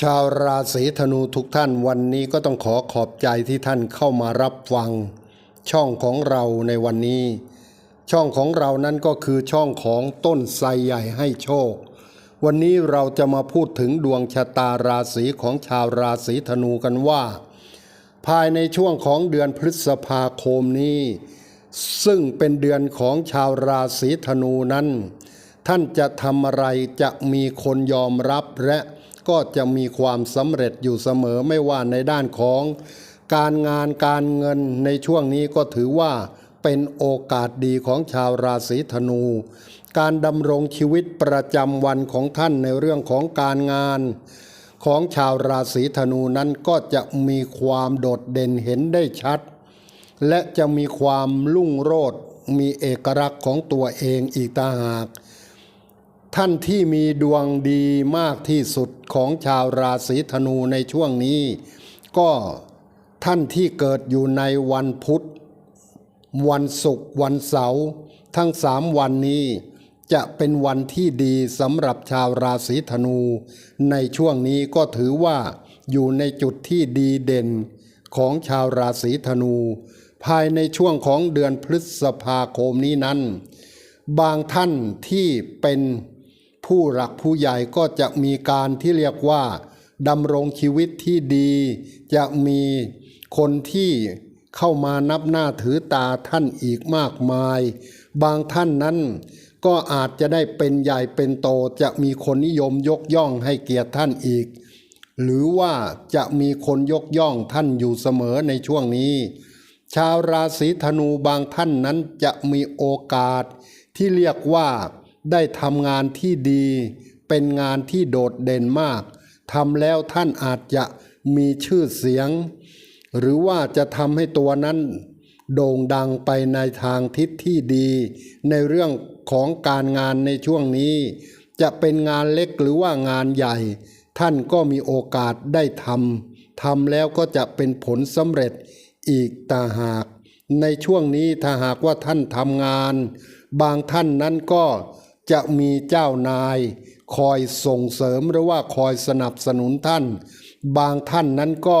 ชาวราศีธนูทุกท่านวันนี้ก็ต้องขอขอบใจที่ท่านเข้ามารับฟัง ช่องของเราในวันนี้ ช่องของเรานั้นก็คือช่องของต้นไทรใหญ่ให้โชค วันนี้เราจะมาพูดถึงดวงชะตาราศีของชาวราศีธนูกันว่า ภายในช่วงของเดือนพฤษภาคมนี้ ซึ่งเป็นเดือนของชาวราศีธนูนั้น ท่านจะทำอะไรจะมีคนยอมรับและ ก็จะมีความสำเร็จอยู่เสมอไม่ว่าในด้านของการงานการเงินในช่วงนี้ก็ถือว่าเป็นโอกาสดีของชาวราศีธนู การดำรงชีวิตประจำวันของท่านในเรื่องของการงาน ของชาวราศีธนูนั้นก็จะมีความโดดเด่นเห็นได้ชัด และจะมีความรุ่งโรจน์มีเอกลักษณ์ของตัวเองอีกต่างหาก ท่านที่มีดวงดีมากที่สุดของชาวราศีธนูในช่วงนี้ ก็ท่านที่เกิดอยู่ในวันพุธ วันศุกร์วันเสาร์ทั้งสามวันนี้ จะเป็นวันที่ดีสำหรับชาวราศีธนู ในช่วงนี้ก็ถือว่าอยู่ในจุดที่ดีเด่นของชาวราศีธนู ภายในช่วงของเดือนพฤษภาคมนี้นั้น บางท่านที่เป็น ผู้หลักผู้ใหญ่ก็จะมีการที่เรียกว่าดำรงชีวิตที่ดี จะมีคนที่เข้ามานับหน้าถือตาท่านอีกมากมาย บางท่านนั้นก็อาจจะได้เป็นใหญ่เป็นโตจะมีคนนิยมยกย่องให้เกียรติท่านอีก หรือว่าจะมีคนยกย่องท่านอยู่เสมอในช่วงนี้ ชาวราศีธนูบางท่านนั้นจะมีโอกาสที่เรียกว่า ได้ทำงานที่ดี เป็นงานที่โดดเด่นมากทำแล้วท่านอาจจะมีชื่อเสียง หรือว่าจะทำให้ตัวนั้นโด่งดังไปในทางทิศที่ดี ในเรื่องของการงานในช่วงนี้ จะเป็นงานเล็กหรือว่างานใหญ่ ท่านก็มีโอกาสได้ทำทำแล้วก็จะเป็นผลสำเร็จอีกต่าหาก ในช่วงนี้ถ้าหากว่าท่านทำงาน บางท่านนั้นก็ จะมีเจ้านายคอยส่งเสริมหรือว่าคอยสนับสนุนท่าน บางท่านนั้นก็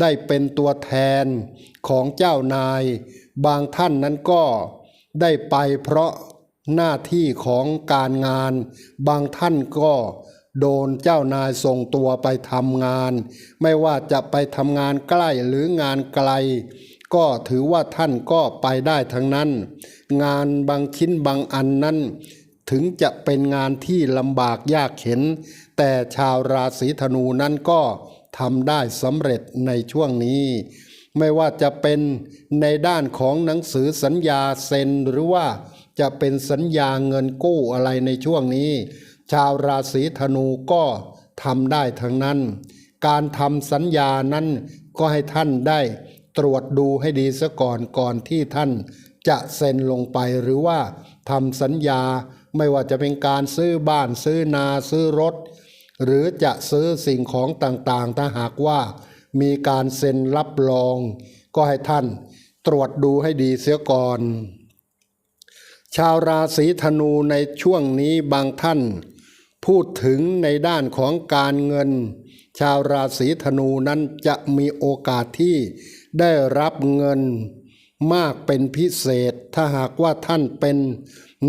ได้เป็นตัวแทนของเจ้านาย บางท่านนั้นก็ได้ไปเพราะหน้าที่ของการงาน บางท่านก็โดนเจ้านายส่งตัวไปทำงาน ไม่ว่าจะไปทำงานใกล้หรืองานไกล ก็ถือว่าท่านก็ไปได้ทั้งนั้น งานบางชิ้นบางอันนั้น ถึงจะเป็นงานที่ลำบากยากเข็น แต่ชาวราศีธนูนั้นก็ทำได้สำเร็จในช่วงนี้ ไม่ว่าจะเป็นในด้านของหนังสือสัญญาเซ็นหรือว่าจะเป็นสัญญาเงินกู้อะไรในช่วงนี้ ชาวราศีธนูก็ทำได้ทั้งนั้น การทำสัญญานั้นก็ให้ท่านได้ตรวจดูให้ดีซะก่อนก่อนที่ท่านจะเซ็นลงไปหรือว่าทำสัญญา ไม่ว่าจะเป็นการซื้อบ้านซื้อนาซื้อรถ หรือจะซื้อสิ่งของต่างๆ ถ้าหากว่ามีการเซ็นรับรอง ก็ให้ท่านตรวจดูให้ดีเสียก่อน ชาวราศีธนูในช่วงนี้บางท่าน พูดถึงในด้านของการเงิน ชาวราศีธนูนั้นจะมีโอกาสที่ได้รับเงินมากเป็นพิเศษ ถ้าหากว่าท่านเป็น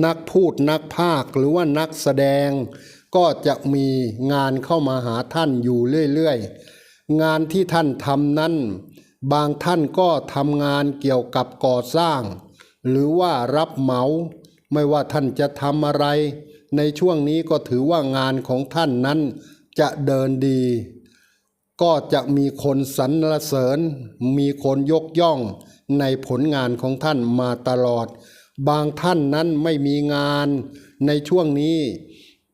นักพูดนักภาคหรือว่านักแสดง ก็จะมีงานเข้ามาหาท่านอยู่เรื่อยๆ งานที่ท่านทำนั้น บางท่านก็ทำงานเกี่ยวกับก่อสร้าง หรือว่ารับเหมา ไม่ว่าท่านจะทำอะไร ในช่วงนี้ก็ถือว่างานของท่านนั้นจะเดินดี ก็จะมีคนสรรเสริญ มีคนยกย่องในผลงานของท่านมาตลอด บางท่านนั้นไม่มีงานในช่วงนี้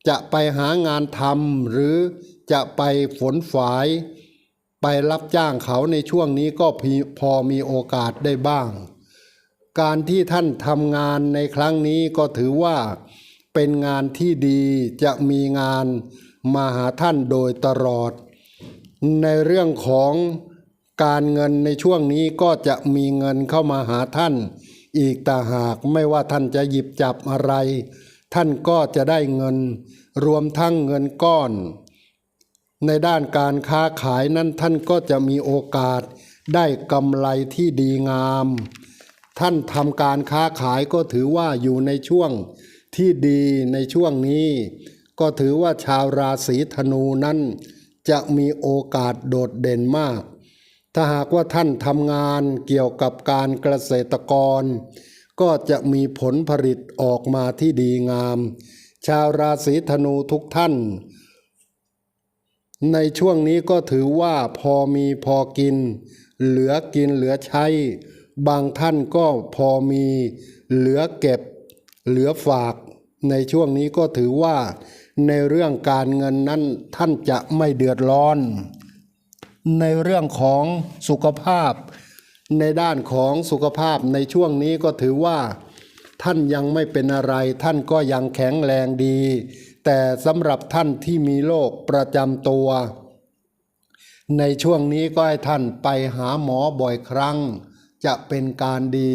จะไปหางานทำหรือจะไปฝนฝาย ไปรับจ้างเขาในช่วงนี้ก็พอมีโอกาสได้บ้าง การที่ท่านทำงานในครั้งนี้ก็ถือว่าเป็นงานที่ดีจะมีงานมาหาท่านโดยตลอด ในเรื่องของการเงินในช่วงนี้ก็จะมีเงินเข้ามาหาท่าน อีกต่าหากไม่ว่าท่านจะหยิบจับอะไร ท่านก็จะได้เงิน รวมทั้งเงินก้อน ในด้านการค้าขายนั้นท่านก็จะมีโอกาสได้กำไรที่ดีงาม ท่านทำการค้าขายก็ถือว่าอยู่ในช่วงที่ดีในช่วงนี้ ก็ถือว่าชาวราศีธนูนั้น จะมีโอกาสโดดเด่นมาก ถ้าหากว่าท่านทำงานเกี่ยวกับการเกษตรกร ก็จะมีผลผลิตออกมาที่ดีงาม ชาวราศีธนูทุกท่าน ในช่วงนี้ก็ถือว่าพอมีพอกิน เหลือกินเหลือใช้ บางท่านก็พอมีเหลือเก็บ เหลือฝาก ในช่วงนี้ก็ถือว่าในเรื่องการเงินนั้นท่านจะไม่เดือดร้อน ในเรื่องของสุขภาพ ในด้านของสุขภาพในช่วงนี้ก็ถือว่า ท่านยังไม่เป็นอะไร ท่านก็ยังแข็งแรงดี แต่สำหรับท่านที่มีโรคประจำตัว ในช่วงนี้ก็ให้ท่านไปหาหมอบ่อยครั้ง จะเป็นการดี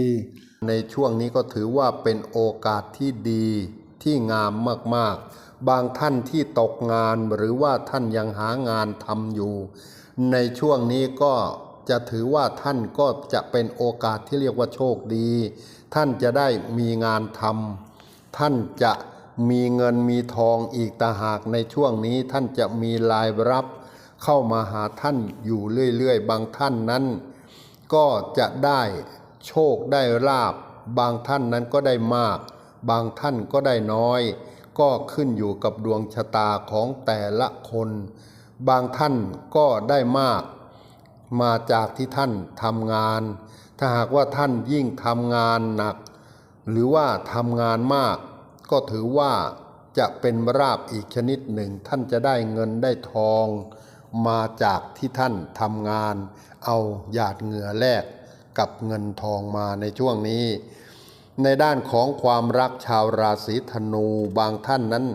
ในช่วงนี้ก็ถือว่าเป็นโอกาสที่ดีที่งามมากๆ บางท่านที่ตกงานหรือว่าท่านยังหางานทำอยู่ ในช่วงนี้ก็จะถือว่าท่านก็จะเป็นโอกาสที่เรียกว่าโชคดี ท่านจะได้มีงานทำท่านจะมีเงินมีทองอีกต่หากในช่วงนี้ท่านจะมีรายรับ เข้ามาหาท่านอยู่เรื่อยๆ บางท่านนั้น ก็จะได้โชคได้ลาบบางท่านนั้นก็ได้มาก บางท่านก็ได้น้อย ก็ขึ้นอยู่กับดวงชะตาของแต่ละคน บางท่านก็ได้มาก มาจากที่ท่านทำงาน ถ้าหากว่าท่านยิ่งทำงานหนัก หรือว่าทำงานมาก ก็ถือว่าจะเป็นราบอีกชนิดหนึ่ง ท่านจะได้เงินได้ทอง มาจากที่ท่านทำงาน เอาหยาดเหงื่อแลกกับเงินทองมาในช่วงนี้ ในด้านของความรักชาวราศีธนูบางท่านนั้น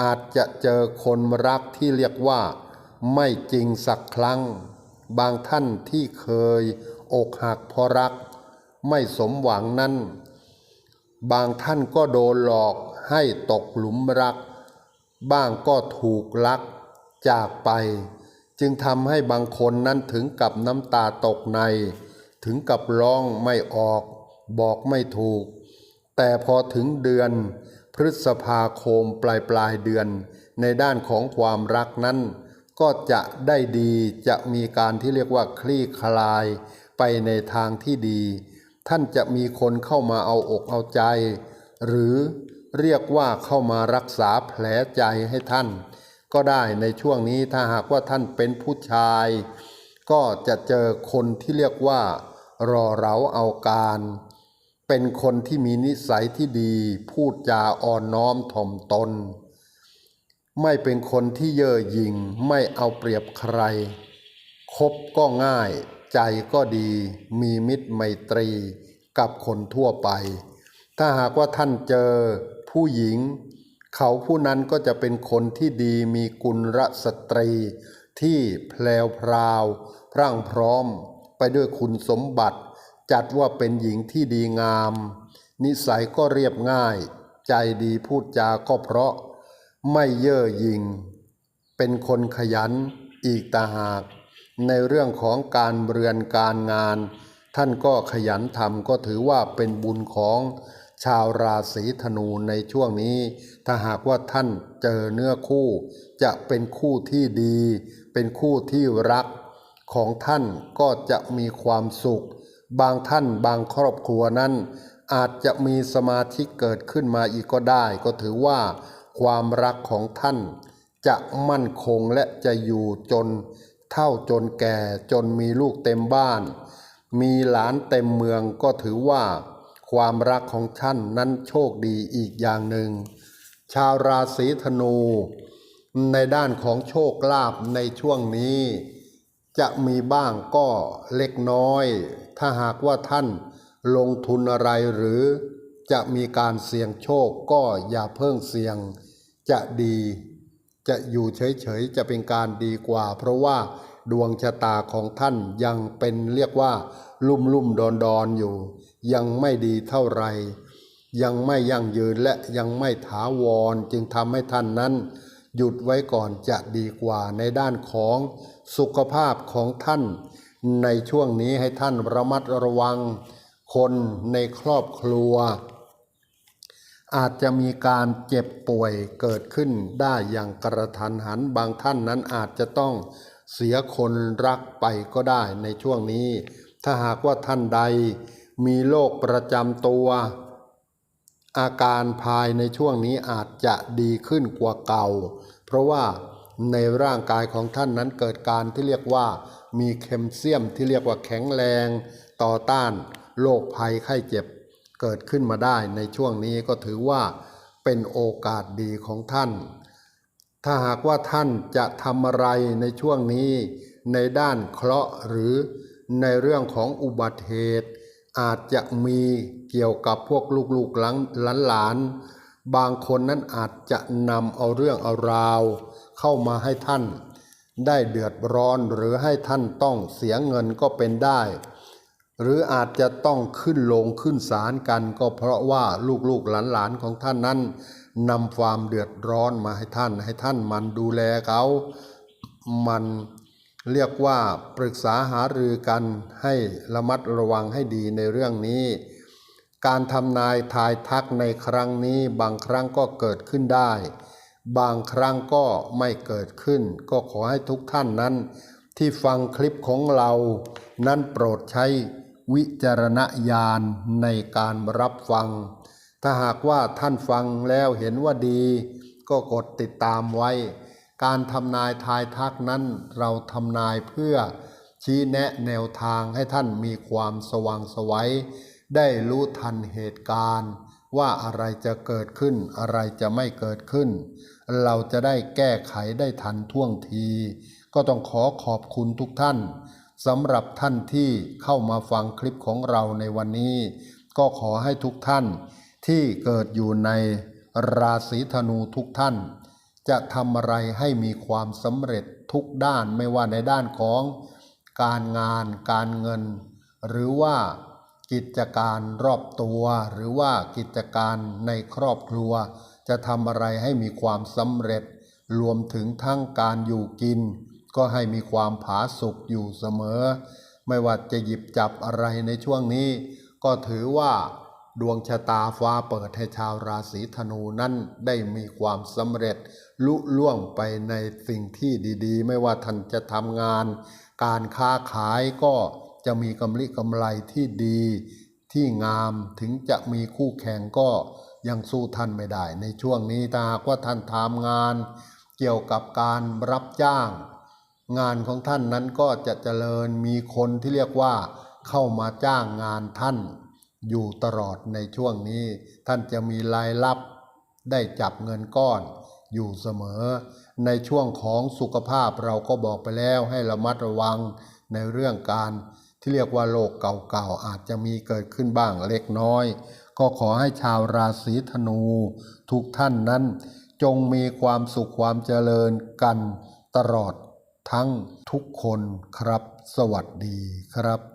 อาจจะเจอคนรักที่เรียกว่า ไม่จริงสักครั้ง บางท่านที่เคยอกหักเพราะรัก ไม่สมหวังนั้น บางท่านก็โดนหลอกให้ตกหลุมรัก บ้างก็ถูกลักจากไป จึงทำให้บางคนนั้นถึงกับน้ำตาตกใน ถึงกับร้องไม่ออก บอกไม่ถูก แต่พอถึงเดือน พฤษภาคมปลายปลายเดือนในด้านของความรักนั้น ก็จะได้ดีจะมีการที่เรียกว่าคลี่คลายไปในทางที่ดี ท่านจะมีคนเข้ามาเอาอกเอาใจ หรือเรียกว่าเข้ามารักษาแผลใจให้ท่าน ก็ได้ในช่วงนี้ถ้าหากว่าท่านเป็นผู้ชาย ก็จะเจอคนที่เรียกว่า รอเราเอาการ เป็นคนที่มีนิสัยที่ดี พูดจาอ่อนน้อมถ่อมตน ไม่เป็นคนที่เย่อหยิ่งไม่เอาเปรียบใคร คบก็ง่าย ใจก็ดี มีมิตรไมตรีกับคนทั่วไป ถ้าหากว่าท่านเจอผู้หญิง เขาผู้นั้นก็จะเป็นคนที่ดีมีกุลสตรี ที่แพลวพราวรั่งพร้อม ไปด้วยคุณสมบัติ จัดว่าเป็นหญิงที่ดีงาม นิสัยก็เรียบง่าย ใจดีพูดจาก็เพราะ ไม่เย่อหยิ่งเป็นคนขยันอีกตาหาก ในเรื่องของการเรือนการงาน ท่านก็ขยันทำก็ถือว่าเป็นบุญของชาวราศีธนูในช่วงนี้ ถ้าหากว่าท่านเจอเนื้อคู่ จะเป็นคู่ที่ดี เป็นคู่ที่รักของท่านก็จะมีความสุข บางท่านบางครอบครัวนั้น อาจจะมีสมาธิเกิดขึ้นมาอีกก็ได้ ก็ถือว่า ความรักของท่าน จะมั่นคงและจะอยู่จน เท่าจนแก่จนมีลูกเต็มบ้าน มีหลานเต็มเมืองก็ถือว่า ความรักของท่านนั้นโชคดีอีกอย่างหนึ่ง ชาวราศีธนู ในด้านของโชคลาภในช่วงนี้ จะมีบ้างก็เล็กน้อย ถ้าหากว่าท่านลงทุนอะไรหรือ จะมีการเสี่ยงโชคก็อย่าเพิ่งเสี่ยงจะดี จะอยู่เฉยๆจะเป็นการดีกว่า เพราะว่าดวงชะตาของท่านยังเป็นเรียกว่า ลุ่มลุ่มดอนดอนอยู่ ยังไม่ดีเท่าไหร่ยังไม่ยั่งยืนและยังไม่ถาวรจึงทำให้ท่านนั้น หยุดไว้ก่อนจะดีกว่าในด้านของสุขภาพของท่าน ในช่วงนี้ให้ท่านระมัดระวัง คนในครอบครัว อาจจะมีการเจ็บป่วยเกิดขึ้นได้อย่างกระทันหันบางท่านนั้นอาจจะต้องเสียคนรักไปก็ได้ในช่วงนี้ ถ้าหากว่าท่านใดมีโรคประจำตัว อาการภายในช่วงนี้อาจจะดีขึ้นกว่าเก่า เพราะว่าในร่างกายของท่านนั้นเกิดการที่เรียกว่า มีแคลเซียมที่เรียกว่าแข็งแรง ต่อต้านโรคภัยไข้เจ็บ เกิดขึ้นมาได้ในช่วงนี้ก็ถือว่าเป็นโอกาสดีของท่าน ถ้าหากว่าท่านจะทำอะไรในช่วงนี้ในด้านเคราะห์หรือในเรื่องของอุบัติเหตุ อาจจะมีเกี่ยวกับพวกลูกๆหลานหลานบางคนนั้นอาจจะนำเอาเรื่องเอาราว เข้ามาให้ท่าน ได้เดือดร้อนหรือให้ท่านต้องเสียเงินก็เป็นได้ หรืออาจจะต้องขึ้นลงขึ้นศาลกันก็เพราะว่าลูกๆหลานๆของท่านนั้นนำความเดือดร้อนมาให้ท่าน ให้ท่านมันดูแลเขา มันเรียกว่าปรึกษาหารือกันให้ระมัดระวังให้ดีในเรื่องนี้ การทำนายทายทักในครั้งนี้บางครั้งก็เกิดขึ้นได้ บางครั้งก็ไม่เกิดขึ้น ก็ขอให้ทุกท่านนั้น ที่ฟังคลิปของเรา นั้นโปรดใช้ วิจารณญาณในการรับฟัง ถ้าหากว่าท่านฟังแล้วเห็นว่าดี ก็กดติดตามไว้ การทำนายทายทักนั้นเราทำนายเพื่อชี้แนะแนวทางให้ท่านมีความสว่างไสวัยได้รู้ทันเหตุการณ์ ว่าอะไรจะเกิดขึ้นอะไรจะไม่เกิดขึ้น เราจะได้แก้ไขได้ทันท่วงที ก็ต้องขอขอบคุณทุกท่าน สำหรับท่านที่เข้ามาฟังคลิปของเราในวันนี้ ก็ขอให้ทุกท่านที่เกิดอยู่ในราศีธนูทุกท่าน จะทำอะไรให้มีความสำเร็จทุกด้านไม่ว่าในด้านของการงานการเงิน หรือว่ากิจการรอบตัว หรือว่ากิจการในครอบครัว จะทำอะไรให้มีความสำเร็จ รวมถึงทั้งการอยู่กิน ก็ให้มีความผาสุกอยู่เสมอ ไม่ว่าจะหยิบจับอะไรในช่วงนี้ ก็ถือว่าดวงชะตาฟ้าเปิดให้ชาวราศีธนูนั้นได้มีความสำเร็จ ลุล่วงไปในสิ่งที่ดีๆ ไม่ว่าท่านจะทำงาน การค้าขายก็จะมีกำลิกำไรที่ดี ที่งามถึงจะมีคู่แข่งก็ยังสู้ท่านไม่ได้ ในช่วงนี้ถ้าหากว่าท่านทำงาน เกี่ยวกับการรับจ้าง งานของท่านนั้นก็จะเจริญมีคนที่เรียกว่าเข้ามาจ้างงานท่าน อยู่ตลอดในช่วงนี้ ท่านจะมีรายรับได้จับเงินก้อน อยู่เสมอ ในช่วงของสุขภาพเราก็บอกไปแล้วให้ระมัดระวังในเรื่องการที่เรียกว่าโรคเก่าๆอาจจะมีเกิดขึ้นบ้างเล็กน้อย ก็ขอให้ชาวราศีธนู ทุกท่านนั้น จงมีความสุขความเจริญกันตลอด ทั้งทุกคนครับ สวัสดีครับ